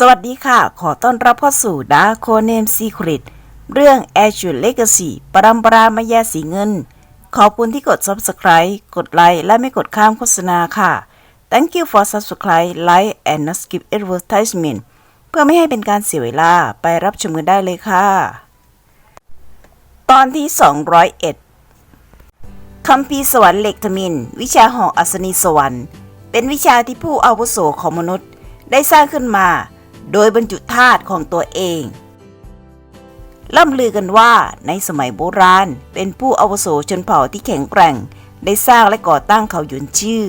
สวัสดีค่ะ ขอต้อนรับเข้าสู่ Dark Conan Secret เรื่อง Azure Legacy ปรัมปรามายาสีเงิน ขอบคุณที่กด Subscribe กดไลค์และไม่กดข้ามโฆษณาค่ะ Thank you for subscribe like and not skip advertisement เพื่อไม่ให้เป็นการเสียเวลาไปรับชมกันได้เลยค่ะ ตอนที่ 201คัมภีร์สวรรค์เหล็กทมิน วิชาหออัศนีสวรรค์ เป็นวิชาที่ผู้อาวุโสของมนุษย์ได้สร้างขึ้นมา โดยบรรจุธาตุของตัวเอง ล่ำลือกันว่าในสมัยโบราณ เป็นผู้อาวุโสชนเผ่าที่แข็งแกร่ง ได้สร้างและก่อตั้งเขาหยุนชื่อ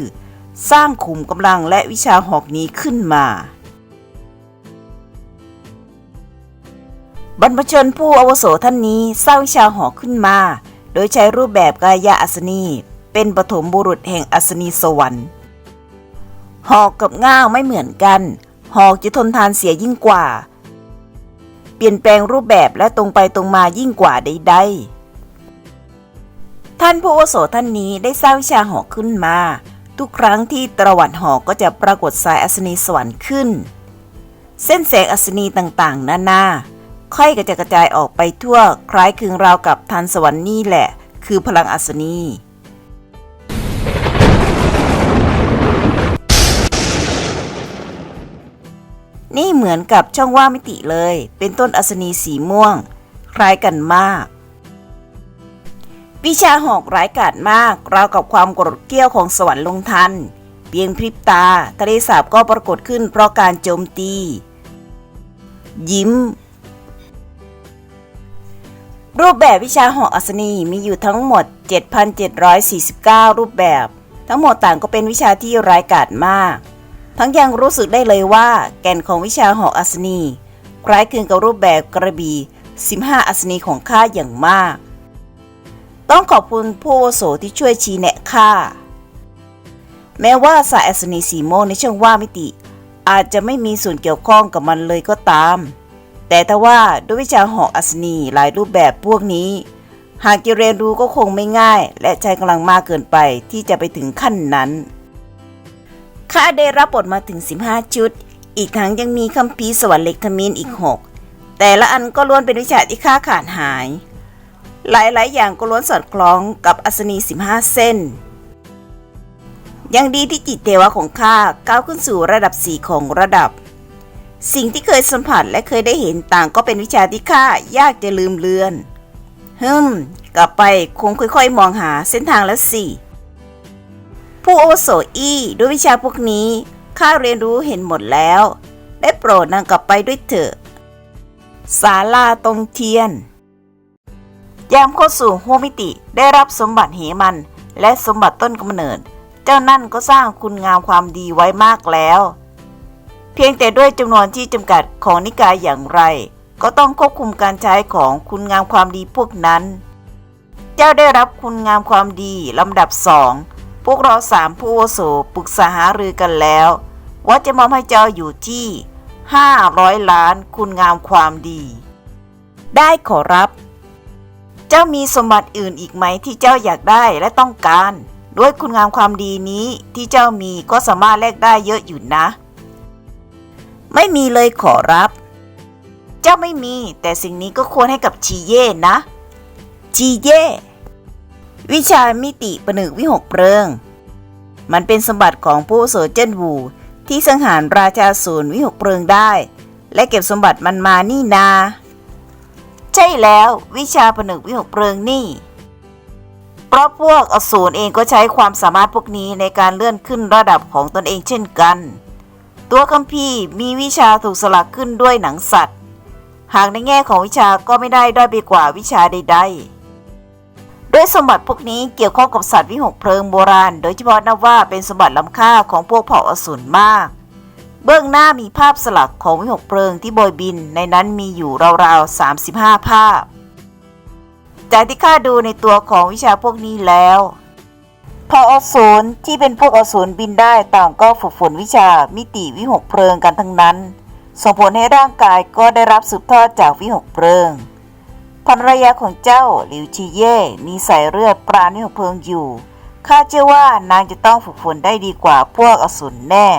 สร้างขุมกำลังและวิชาหอกนี้ขึ้นมา บรรพชนผู้อาวุโสท่านนี้สร้างวิชาหอกขึ้นมา โดยใช้รูปแบบกายะอัศนีเป็นปฐมบุรุษแห่งอัศนีสวรรค์หอกกับง่าวไม่เหมือนกัน หอกจะทนทานเสียยิ่งกว่า เปลี่ยนแปลงรูปแบบและตรงไปตรงมายิ่งกว่าใดๆ ท่านผู้อาวุโสท่านนี้ได้สร้างวิชาหอกขึ้นมา ทุกครั้งที่ตรวัดหอกก็จะปรากฏสายอัศนีสวรรค์ขึ้น เส้นแสงอัศนีต่างๆ นานาค่อยกระจายกระจายออกไปทั่วคล้ายคลึงราวกับทานสวรรค์นี่แหละ คือพลังอัศนี นี่เหมือนกับช่องว่างมิติเลย เป็นต้นอัศนีสีม่วง คล้ายกันมาก วิชาหอกร้ายกาจมาก ราวกับความกรดเกรี้ยวของสวรรค์ลงทัน เพียงพริบตาทะเลสาบก็ปรากฏขึ้นเพราะการโจมตี ยิ้ม รูปแบบวิชาหอกอัศนีมีอยู่ทั้งหมด 7,749 รูปแบบ ทั้งหมดต่างก็เป็นวิชาที่ร้ายกาจมาก ทั้งยังรู้สึกได้เลยว่า แก่นของวิชาหอกอัศนีคล้ายคลึงกับรูปแบบกระบี่15 อัศนีของข้าอย่างมาก ต้องขอบคุณผู้วุโสที่ช่วยชี้แนะข้าแม้ว่าสายอัศนีสีโมงในช่องว่ามิติ อาจจะไม่มีส่วนเกี่ยวข้องกับมันเลยก็ตาม แต่ถ้าว่าด้วยวิชาหอกอัศนีหลายรูปแบบพวกนี้ หากจะเรียนรู้ก็คงไม่ง่าย และใช้กำลังมากเกินไปที่จะไปถึงขั้นนั้น ข้าได้รับบทมาถึง 15 ชุด อีกทั้งยังมีคัมภีร์สวรรค์เหล็กทมินอีก 6 แต่ละอันก็ล้วนเป็นวิชาที่ข้าขาดหาย หลายๆ อย่างก็ล้วนสอดคล้องกับอัศนี 15 เส้น ยังดีที่จิตเทวะของข้าก้าวขึ้นสู่ระดับสีของระดับ สิ่งที่เคยสัมผัสและเคยได้เห็นต่างก็เป็นวิชาที่ข้ายากจะลืมเลือนฮึมกลับไปคงค่อยๆ มองหาเส้นทางแล้วสิ ผู้อโสอี้ด้วยวิชาพวกนี้ข้าเรียนรู้เห็นหมดแล้ว ได้โปรดนางกลับไปด้วยเถอะศาลาตรงเทียน ยามเข้าสู่ห้วมิติได้รับสมบัติเหมัน และสมบัติต้นกำเนิด เจ้านั่นก็สร้างคุณงามความดีไว้มากแล้ว เพียงแต่ด้วยจำนวนที่จำกัดของนิกายอย่างไร ก็ต้องควบคุมการใช้ของคุณงามความดีพวกนั้น เจ้าได้รับคุณงามความดีลำดับสอง วกเราสามผู้โสปรึกษาหารือกันแล้ว ว่าจะมอบให้เจ้าอยู่ที่ 500 ล้านคุณงามความดี ได้ขอรับ เจ้ามีสมบัติอื่นอีกไหมที่เจ้าอยากได้และต้องการ ด้วยคุณงามความดีนี้ที่เจ้ามีก็สามารถแลกได้เยอะอยู่นะ ไม่มีเลยขอรับ เจ้าไม่มี แต่สิ่งนี้ก็ควรให้กับชีเย่นะ ชีเย่ วิชามิติประนึกวิหกเพลิง มันเป็นสมบัติของผู้โสเจนวูที่สังหารราชาศูนย์วิหกเพลิงได้ และเก็บสมบัติมันมานี่นา ใช่แล้ววิชาผนึกวิหกเพลิงนี่ เพราะพวกอสูรเองก็ใช้ความสามารถพวกนี้ในการเลื่อนขึ้นระดับของตนเองเช่นกัน ตัวคัมภีร์มีวิชาถูกสลักขึ้นด้วยหนังสัตว์ หากในแง่ของวิชาก็ไม่ได้ด้อยไปกว่าวิชาใดๆ ด้วยสมบัติพวกนี้เกี่ยวข้องกับสัตว์วิหกเพลิงโบราณ โดยเฉพาะนับว่าเป็นสมบัติล้ำค่าของพวกเผ่าอสูรมาก เบื้องหน้ามีภาพสลักของวิหกเพลิงที่โบยบิน ในนั้นมีอยู่ราวๆ 35 ภาพ จากที่ข้าดูในตัวของวิชาพวกนี้แล้วเผ่าอสูรที่เป็นพวกอสูรบินได้ต่างก็ฝึกฝนวิชามิติวิหกเพลิงกันทั้งนั้น ส่งผลให้ร่างกายก็ได้รับสืบทอดจากวิหกเพลิง ภรรยาของเจ้าหลิวชีเย่มีสายเลือดปราณวิหกเพลิงอยู่ ข้าเชื่อว่านางจะต้องฝึกฝนได้ดีกว่าพวกอสูรแน่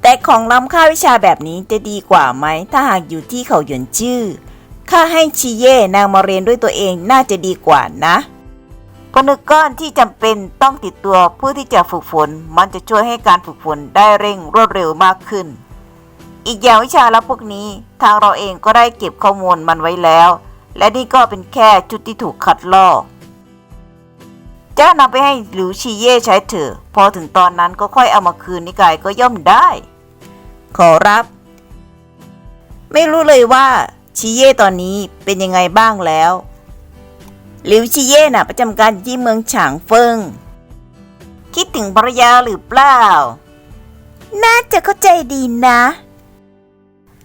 แต่ของล้ำค่าวิชาแบบนี้จะดีกว่าไหม ถ้าหากอยู่ที่เขาหยวนชื่อข้าให้ชีเย่นางมาเรียนด้วยตัวเองน่าจะดีกว่านะผนึกก้อนที่จำเป็นต้องติดตัวเพื่อที่จะฝึกฝน มันจะช่วยให้การฝึกฝนได้เร่งรวดเร็วมากขึ้น อีกอย่างวิชาลับพวกนี้ทางเราเองก็ได้เก็บข้อมูลมันไว้แล้ว และนี่ก็เป็นแค่จุดที่ถูกคัดลอกจะนำไปให้หลิวชีเย่ใช้เถอะพอถึงตอนนั้นก็ค่อยเอามาคืนนิกายก็ย่อมได้ ขอรับ ไม่รู้เลยว่าชีเย่ตอนนี้เป็นยังไงบ้างแล้วหลิวชีเย่น่ะประจำการอยู่ที่เมืองฉางเฟิง คิดถึงภรรยาหรือเปล่า น่าจะเข้าใจดีนะ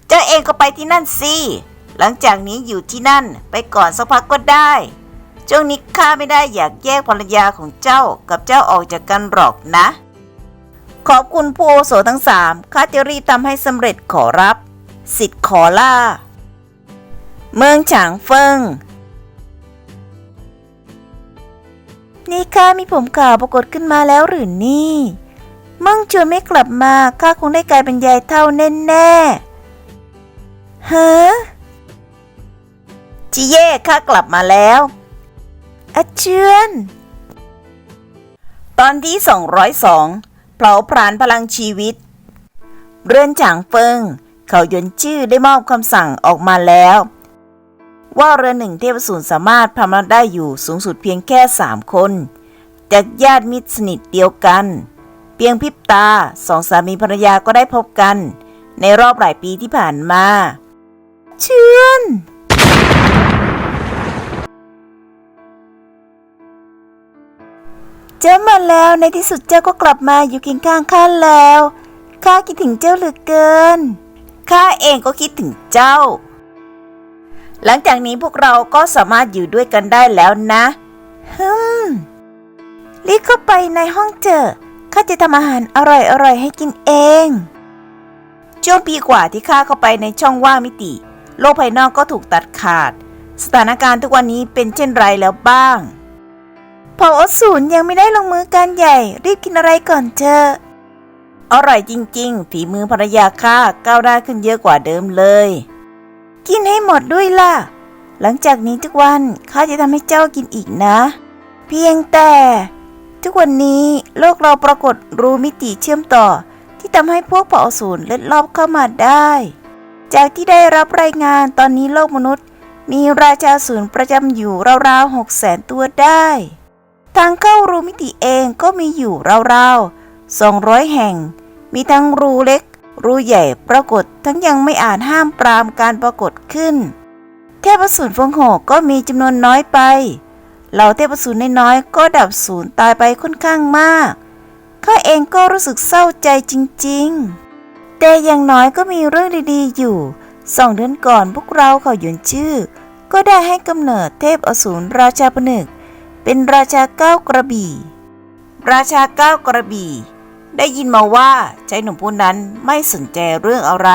เจ้าเองก็ไปที่นั่นสิ หลังจากนี้อยู่ที่นั่นไปก่อนสักพักก็ได้ ช่วงนี้ข้าไม่ได้อยากแยกภรรยาของเจ้ากับเจ้าออกจากกันหรอกนะ ขอบคุณผู้อวุโสทั้งสามข้าจะรีบทำให้สำเร็จขอรับ สิทธิ์ขอล่า เมืองฉางเฟิงนี่ข้ามีผมขาวปรากฏขึ้นมาแล้วหรือนี่ มั่งชวนไม่กลับมาข้าคงได้กลายเป็นยายเท่าแน่แน่ๆ ฮ้อจิเย่ข้ากลับมาแล้วอาเชือน ตอนที่ 202เผาพรานพลังชีวิต เรือนฉางเฟิง เขายนชื่อได้มอบคำสั่งออกมาแล้ว ว่าเรือหนึ่งเทพสูรสามารถพำนักได้อยู่สูงสุดเพียงแค่สามคน จากญาติมิตรสนิทเดียวกัน เพียงพริบตาสองสามีภรรยาก็ได้พบกัน ในรอบหลายปีที่ผ่านมา เชื่อนเจ้ามาแล้วในที่สุดเจ้าก็กลับมาอยู่เคียงข้างข้าแล้วข้าคิดถึงเจ้าเหลือเกินข้าเองก็คิดถึงเจ้า หลังจากนี้พวกเราก็สามารถอยู่ด้วยกันได้แล้วนะฮึมรีบเข้าไปในห้องเจอข้าจะทำอาหารอร่อยๆให้กินเองช่วงปีกว่าที่ข้าเข้าไปในช่องว่างมิติ โลกภายนอกก็ถูกตัดขาด สถานการณ์ทุกวันนี้เป็นเช่นไรแล้วบ้างเผ่าอสูรยังไม่ได้ลงมือการใหญ่ รีบกินอะไรก่อนเถอะอร่อยจริง ๆ ฝีมือภรรยาข้าก้าวหน้ขึ้นเยอะกว่าเดิมเลย กินให้หมดด้วยล่ะ หลังจากนี้ทุกวันข้าจะทำให้เจ้ากินอีกนะ เพียงแต่ ทุกวันนี้โลกเราปรากฏรูมิติเชื่อมต่อ ที่ทำให้พวกเผ่าอสูรเล็ดลอบเข้ามาได้ จากที่ได้รับรายงานตอนนี้โลกมนุษย์ มีราชาอสูรประจำอยู่ราวๆหกแสนตัวได้ ทางเข้ารูมิติเองก็มีอยู่ราวๆ 200 แห่ง มีทั้งรูเล็ก รูใหญ่ปรากฏทั้งยังไม่อาจห้ามปรามการปรากฏขึ้น เทพสูรฟงโหกก็มีจำนวนน้อยไป เหล่าเทพสูรน้อยๆก็ดับสูญตายไปค่อนข้างมากข้าเองก็รู้สึกเศร้าใจจริง ๆ แต่อย่างน้อยก็มีเรื่องดีๆอยู่สองเดือนก่อนพวกเราเขาหยวนชื่อ ก็ได้ให้กำเนิดเทพอสูรราชาผนึก เป็นราชาเก้ากระบี่ ราชาเก้ากระบี่ ได้ยินมาว่าชายหนุ่มผู้นั้นไม่สนใจเรื่องอะไร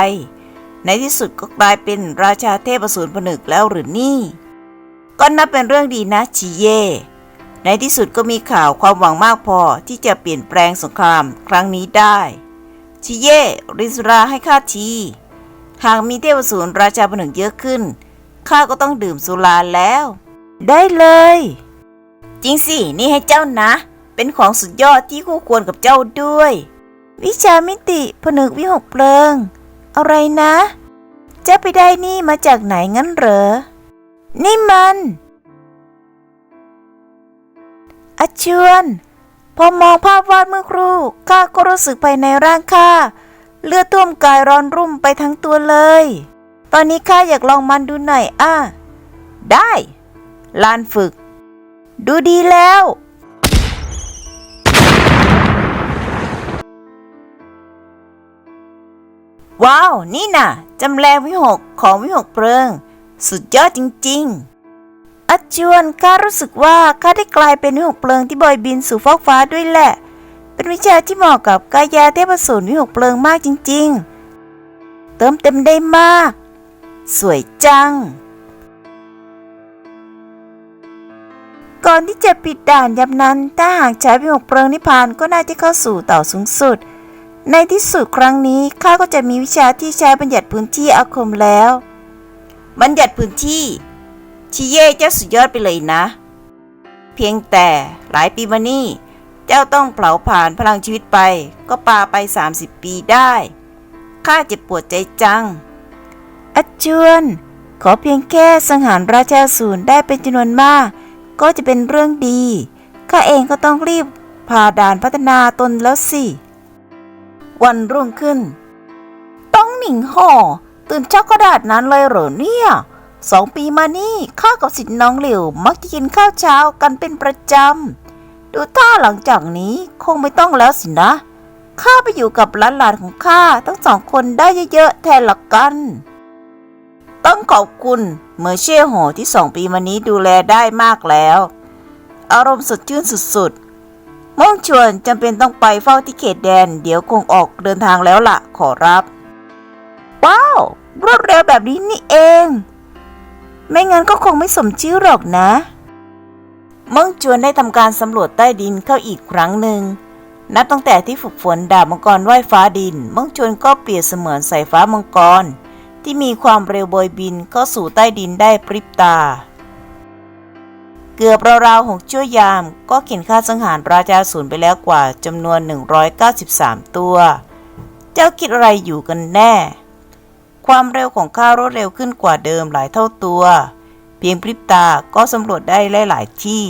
ในที่สุดก็กลายเป็นราชาเทพอสูรผนึกแล้วหรือนี่ ก็นับเป็นเรื่องดีนะชีเย ในที่สุดก็มีข่าวความหวังมากพอที่จะเปลี่ยนแปลงสงครามครั้งนี้ได้ ชิเย่ริสุราให้ข้าที หากมีเทพสูรราชาผนึกเยอะขึ้น ข้าก็ต้องดื่มสุราแล้ว ได้เลย จริงสิ นี่ให้เจ้านะ เป็นของสุดยอดที่คู่ควรกับเจ้าด้วย วิชามิติผนึกวิหกเพลิง อะไรนะ เจะไปได้นี่มาจากไหนงั้นเหรอ นี่มัน อชวน พอมองภาพวาดเมื่อครู่ข้าก็รู้สึกภายในร่างข้าเลือดท่วมกายร้อนรุ่มไปทั้งตัวเลย ตอนนี้ข้าอยากลองมันดูหน่อยอะ ได้ ลานฝึก ดูดีแล้ว ว้าว นี่น่ะ จำแรงวิหกของวิหกเพลิง สุดยอดจริง ๆ อาจวนข้ารู้สึกว่าข้าได้กลายเป็นวิหกเพลิงที่บอยบินสู่ฟากฟ้าด้วยแหละ เป็นวิชาที่เหมาะกับกายาเทพสูรวิหกเพลิงมากจริง ๆ เติมเต็มได้มาก สวยจัง ก่อนที่จะปิดด่านยับนั้น ถ้าหากใช้วิหกเพลิงนิพพานก็น่าจะเข้าสู่ต่าสูงสุด ในที่สุดครั้งนี้ข้าก็จะมีวิชาที่ใช้บัญญัติพื้นที่อาคมแล้ว บัญญัติพื้นที่ ชิเย่เจ้าสุดยอดไปเลยนะ เพียงแต่หลายปีมานี้เจ้าต้องเผาผ่านพลังชีวิตไป ก็ปาไป 30 ปีได้ข้าเจ็บปวดใจจังอาจวนขอเพียงแค่สังหารราชาศูนได้เป็นจำนวนมาก ก็จะเป็นเรื่องดีข้าเองก็ต้องรีบผ่าด่านพัฒนาตนแล้วสิ วันรุ่งขึ้น ต้องหนิงห่อตื่นเช้าก็ดาดนั้นเลยเหรอเนี่ย สองปีมานี่ข้ากับสิทธิ์น้องเหลียวมักจะกินข้าวเช้ากันเป็นประจำ ดูท่าหลังจากนี้คงไม่ต้องแล้วสินะ ข้าไปอยู่กับหลานๆของข้าทั้งสองคนได้เยอะๆแทนละกัน ต้องขอบคุณเมอร์เช่โหที่สองปีมานี้ดูแลได้มากแล้ว อารมณ์สดชื่นสุดๆม่งชวนจำเป็นต้องไปเฝ้าที่เขตแดน เดี๋ยวคงออกเดินทางแล้วล่ะ ขอรับ ว้าวรวดเร็วแบบนี้นี่เอง ไม่งั้นก็คงไม่สมชื่อหรอกนะม่งจวนได้ทำการสำรวจใต้ดินเข้าอีกครั้งหนึ่ง นับตั้งแต่ที่ฝึกฝนดาบมังกรไหว้ฟ้าดินม่งจวนก็เปรียบเสมือนสายฟ้ามังกร ที่มีความเร็วโบยบินเข้าสู่ใต้ดินได้พริบตา เกือบราวๆหกชั่วยาม ก็เข็นค่าสังหารราชาศูนย์ไปแล้วกว่าจำนวน 193 ตัว เจ้าคิดอะไรอยู่กันแน่ ความเร็วของข้ารวดเร็วขึ้นกว่าเดิมหลายเท่าตัว เพียงพริบตาก็สำรวจได้หลายๆที่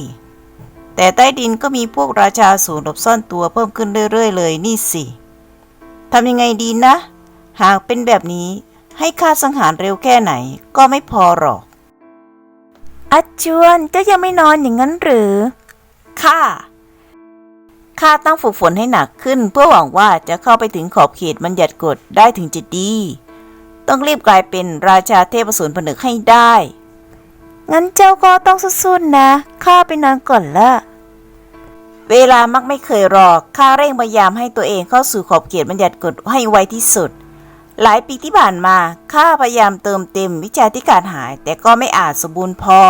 แต่ใต้ดินก็มีพวกราชาศูนย์หลบซ่อนตัวเพิ่มขึ้นเรื่อย ๆ เลยนี่สิทำยังไงดีนะ หากเป็นแบบนี้ให้ค่าสังหารเร็วแค่ไหนก็ไม่พอหรอกอาจวนเจ้ายังไม่นอนอย่างนั้นหรือข้าข้าต้องฝึกฝนให้หนักขึ้นเพื่อหวังว่าจะเข้าไปถึงขอบเขตบัญญัติกฎได้ถึงจะดี ต้องรีบกลายเป็นราชาเทพอสูรผนึกให้ได้ งั้นเจ้าก็ต้องสู้ๆนะ ข้าไปนอนก่อนละเวลามักไม่เคยรอข้าเร่งพยายามให้ตัวเองเข้าสู่ขอบเขตบัญญัติกฎให้ไวที่สุด หลายปีที่ผ่านมาข้าพยายามเติมเต็มวิชาที่ขาดหาย แต่ก็ไม่อาจสมบูรณ์พอ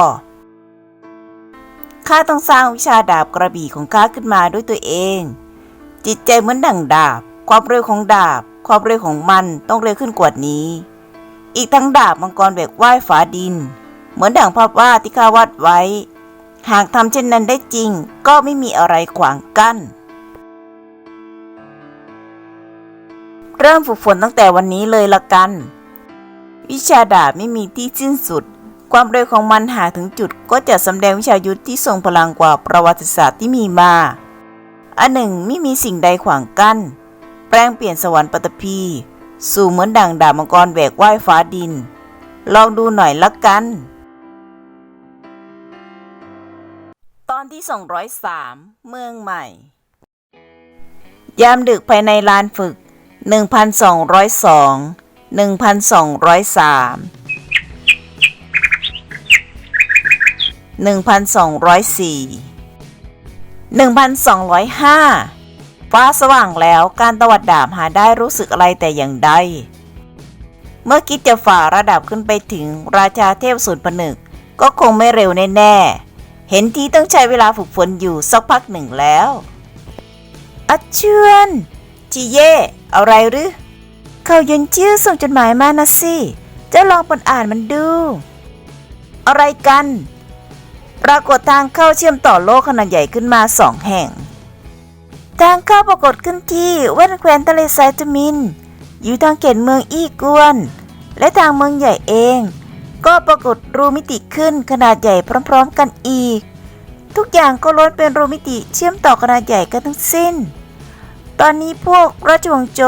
ข้าต้องสร้างวิชาดาบกระบี่ของข้าขึ้นมาด้วยตัวเอง จิตใจเหมือนดั่งดาบ ความเร็วของดาบ ความเร็วของมันต้องเร็วขึ้นกว่านี้ อีกทั้งดาบมังกรแบกว่ายฝาดิน เหมือนดั่งภาพวาดที่ข้าวาดไว้ หากทำเช่นนั้นได้จริง ก็ไม่มีอะไรขวางกั้น เริ่มฝึกฝนตั้งแต่วันนี้เลยละกัน วิชาดาบไม่มีที่สิ้นสุด ความเร็วของมันหากถึงจุดก็จะสำแดงวิชายุทธที่ทรงพลังกว่าประวัติศาสตร์ที่มีมา อันหนึ่งไม่มีสิ่งใดขวางกั้น แปลงเปลี่ยนสวรรค์ปัตภี สู่เหมือนดั่งดาบมังกรแบกว่ายฟ้าดิน ลองดูหน่อยละกัน ตอนที่ 203 เมืองใหม่ ยามดึกภายในลานฝึก 1,202 1,203 1,204 1,205 ฟ้าสว่างแล้วการตวัดดาบหาได้รู้สึกอะไรแต่อย่างใด เมื่อคิดจะฝ่าระดับขึ้นไปถึงราชาเทพสุนผนึก ก็คงไม่เร็วแน่ๆ เห็นทีต้องใช้เวลาฝึกฝนอยู่สักพักหนึ่งแล้วอัจเชือนจีเย่อะไรหรือ เขายนชื่อส่งจดหมายมานะสิจ้าลองเปิดอ่านมันดู อะไรกัน ปรากฏทางเข้าเชื่อมต่อโลกขนาดใหญ่ขึ้นมาสองแห่ง ทางเข้าปรากฏขึ้นที่แว่นแควนทะเลทรายจมิน อยู่ทางเขตเมืองอี้กวน และทางเมืองใหญ่เอง ก็ปรากฏรูมิติขึ้นขนาดใหญ่พร้อมๆกันอีก ทุกอย่างก็ล้วนเป็นรูมิติเชื่อมต่อขนาดใหญ่กันทั้งสิ้น ตอนนี้พวกราชวงศ์โจ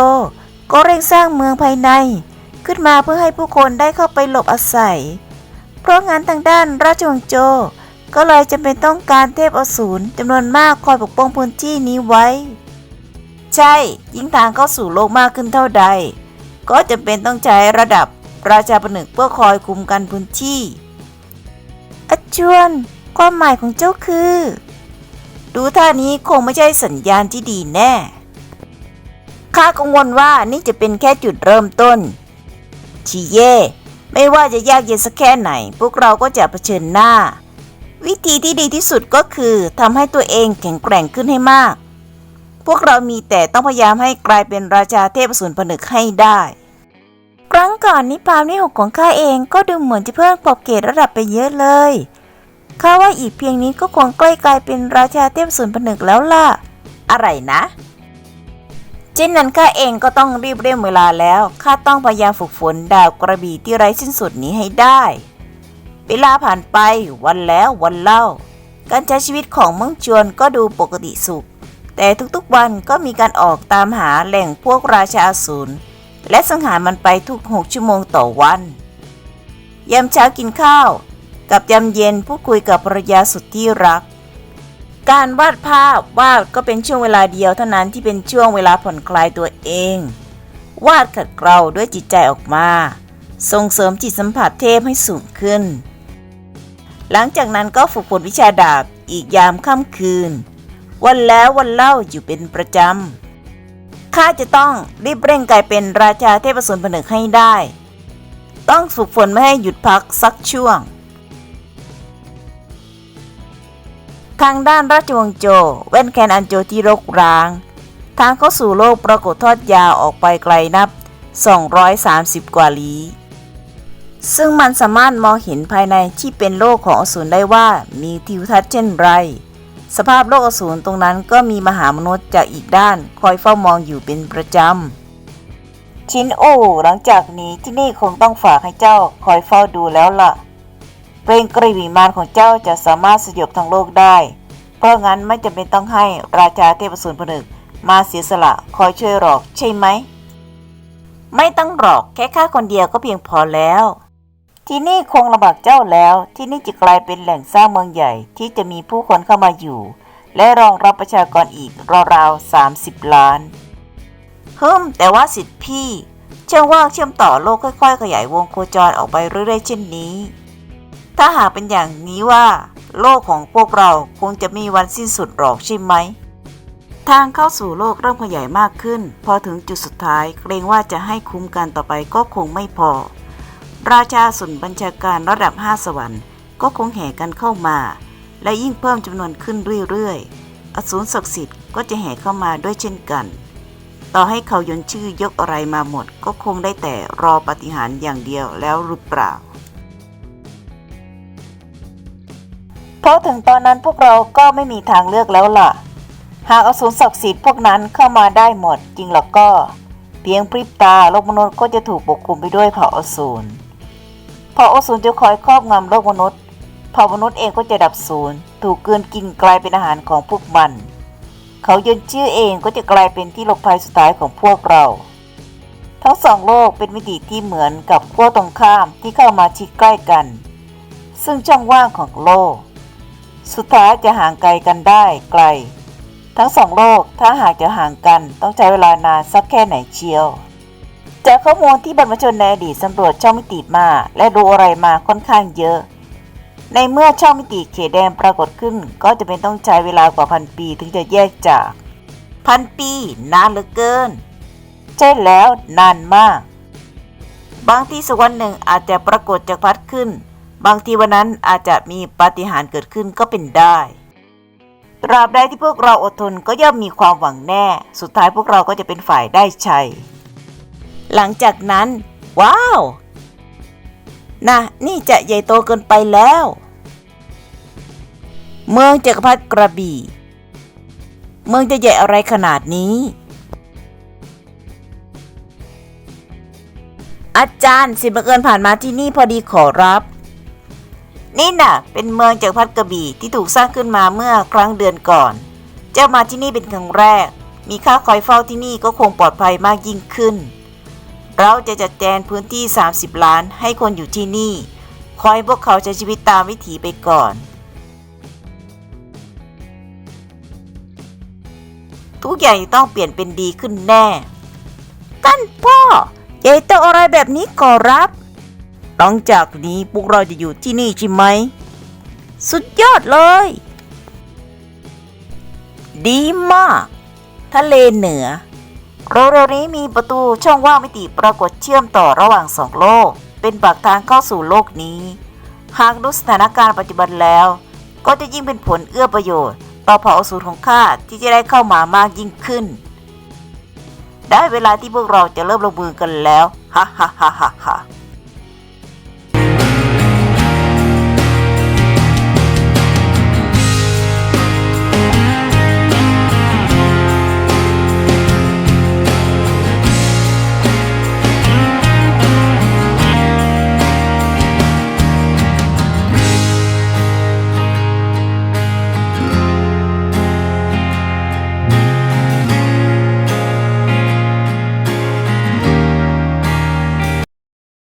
ก็เร่งสร้างเมืองภายใน ขึ้นมาเพื่อให้ผู้คนได้เข้าไปหลบอาศัย เพราะงั้นทางด้านราชวงศ์โจ ก็เลยจำเป็นต้องการเทพอสูรจำนวนมากคอยปกป้องพื้นที่นี้ไว้ ใช่ ยิ่งทางเข้าสู่โลกมากขึ้นเท่าใด ก็จำเป็นต้องใช้ระดับราชาผนึกเพื่อคอยคุมกันพื้นที่อาจวน ความหมายของเจ้าคือ ดูท่านี้คงไม่ใช่สัญญาณที่ดีแน่ข้ากังวลว่านี่จะเป็นแค่จุดเริ่มต้นชีเย่ ไม่ว่าจะยากเย็นสักแค่ไหน พวกเราก็จะเผชิญหน้า วิธีที่ดีที่สุดก็คือทำให้ตัวเองแข็งแกร่งขึ้นให้มาก พวกเรามีแต่ต้องพยายามให้กลายเป็นราชาเทพสูรผนึกให้ได้ ครั้งก่อนนิพามที่หกของข้าเองก็ดูเหมือนจะเพิ่มขอบเขตระดับไปเยอะเลยข้าว่าอีกเพียงนี้ก็คงใกล้กลายเป็นราชาเทพสูรผนึกแล้วล่ะ อะไรนะเช่นนั้นข้าเองก็ต้องรีบเร่งเวลาแล้วข้าต้องพยายามฝึกฝนดาวกระบี่ที่ไร้สิ้นสุดนี้ให้ได้ เวลาผ่านไปวันแล้ววันเล่า การใช้ชีวิตของเมืองจวนก็ดูปกติสุข แต่ทุกๆวันก็มีการออกตามหาแหล่งพวกราชาอสูรและสังหารมันไปทุกหกชั่วโมงต่อวันยามเช้ากินข้าว กับยามเย็นพูดคุยกับภรรยาสุดที่รัก การวาดภาพวาดก็เป็นช่วงเวลาเดียวเท่านั้นที่เป็นช่วงเวลาผ่อนคลายตัวเอง วาดขัดเกลาด้วยจิตใจออกมา ส่งเสริมจิตสัมผัสเทพให้สูงขึ้น หลังจากนั้นก็ฝึกฝนวิชาดาบอีกยามค่ำคืน วันแล้ววันเล่าอยู่เป็นประจำข้าจะต้องรีบเร่งกลายเป็นราชาเทพสูรผนึกให้ได้ ต้องฝึกฝนไม่ให้หยุดพักสักช่วง ทางด้านราชวงศ์โจวแว่นแคนอันโจที่รกร้าง ทางเข้าสู่โลกปรากฏทอดยาวออกไปไกลนับ 230 กว่าลี้ ซึ่งมันสามารถมองเห็นภายในที่เป็นโลกของอสูรได้ว่ามีทิวทัศน์เช่นไร สภาพโลกอสูรตรงนั้นก็มีมหามนุษย์จากอีกด้านคอยเฝ้ามองอยู่เป็นประจำ ชินโอหลังจากนี้ที่นี่คงต้องฝากให้เจ้าคอยเฝ้าดูแล้วล่ะเปลงกรีวิมานของเจ้าจะสามารถสยบทั้งโลกได้ เพราะงั้นไม่จำเป็นต้องให้ราชาเทพอสูรผนึกมาเสียสละคอยช่วยหรอกใช่ไหม ไม่ต้องหรอกแค่ข้าคนเดียวก็เพียงพอแล้ว ที่นี่คงลำบากเจ้าแล้ว ที่นี่จะกลายเป็นแหล่งสร้างเมืองใหญ่ที่จะมีผู้คนเข้ามาอยู่ และรองรับประชากรอีกราวๆ30 ล้านเฮิมแต่ว่าสิทธิพี่ช่องว่างเชื่อมต่อโลกค่อยๆ ขยายวงโคจรออกไปเรื่อยๆ เช่นนี้ ถ้าหากเป็นอย่างนี้ว่า โลกของพวกเราคงจะมีวันสิ้นสุดหรอกใช่ไหม ทางเข้าสู่โลกเริ่มขยายมากขึ้น พอถึงจุดสุดท้ายเกรงว่าจะให้คุ้มกันต่อไปก็คงไม่พอ ราชาสุนบัญชาการระดับห้าสวรรค์ก็คงแห่กันเข้ามา และยิ่งเพิ่มจำนวนขึ้นเรื่อยๆ อสูรศักดิ์สิทธิ์ก็จะแห่เข้ามาด้วยเช่นกัน ต่อให้เขายนชื่อยกอะไรมาหมด ก็คงได้แต่รอปฏิหารอย่างเดียวแล้วหรือเปล่า เพราะถึงตอนนั้นพวกเราก็ไม่มีทางเลือกแล้วล่ะ หากอสูรศักดิ์สิทธิ์พวกนั้นเข้ามาได้หมดจริงหรอกก็เพียงพริบตาโลกมนุษย์ก็จะถูกปกคลุมไปด้วยเผ่าอสูร เผ่าอสูรจะคอยครอบงำโลกมนุษย์เผ่ามนุษย์เองก็จะดับสูญถูกกลืนกินกลายเป็นอาหารของพวกมัน เขายนชื่อเองก็จะกลายเป็นที่หลบภัยสุดท้ายของพวกเรา ทั้งสองโลกเป็นมิติที่เหมือนกับขั้วตรงข้ามที่เข้ามาชิดใกล้กัน ซึ่งช่องว่างของโลก สุดท้ายจะห่างไกลกันได้ไกล ทั้งสองโลกถ้าหากจะห่างกันต้องใช้เวลานานสักแค่ไหนเชียว จากข้อมูลที่บรรพชนในอดีตสำรวจช่องมิติมา และรู้อะไรมาค่อนข้างเยอะ ในเมื่อช่องมิติเขตแดนปรากฏขึ้น ก็จะเป็นต้องใช้เวลากว่าพันปีถึงจะแยกจาก พันปีนานเหลือเกิน ใช่แล้วนานมาก บางที่สักวันหนึ่งอาจจะปรากฏจากพัดขึ้น บางทีวันนั้นอาจจะมีปาฏิหาริย์เกิดขึ้นก็เป็นได้ตราบใดที่พวกเราอดทนก็ย่อมมีความหวังแน่ สุดท้ายพวกเราก็จะเป็นฝ่ายได้ชัย หลังจากนั้น ว้าวนะนี่จะใหญ่โตเกินไปแล้ว เมืองจักรพรรดิกระบี่ เมืองจะใหญ่อะไรขนาดนี้ อาจารย์สิบังเอิญผ่านมาที่นี่พอดีขอรับ นี่น่ะ เป็นเมืองจักรพรรดิกระบี่ที่ถูกสร้างขึ้นมาเมื่อครั้งเดือนก่อน เจ้ามาที่นี่เป็นครั้งแรก มีค่าคอยเฝ้าที่นี่ก็คงปลอดภัยมากยิ่งขึ้น เราจะจัดแจงพื้นที่ 30 ล้านให้คนอยู่ที่นี่ คอยพวกเขาใช้ชีวิตตามวิถีไปก่อน ทุกอย่างต้องเปลี่ยนเป็นดีขึ้นแน่ท่านพ่อใหญ่โตอะไรแบบนี้ขอรับหลังจากนี้พวกเราจะอยู่ที่นี่ใช่ไหม สุดยอดเลย ดีมาก ทะเลเหนือ เร็วๆนี้มีประตูช่องว่างมิติปรากฏเชื่อมต่อระหว่างสองโลก เป็นปากทางเข้าสู่โลกนี้ หากดูสถานการณ์ปัจจุบันแล้ว ก็จะยิ่งเป็นผลเอื้อประโยชน์ ต่อเผ่าอสูรของข้าที่จะได้เข้ามามากยิ่งขึ้น ได้เวลาที่พวกเราจะเริ่มลงมือกันแล้วฮ่าฮ่าฮ่าฮ่าฮ่า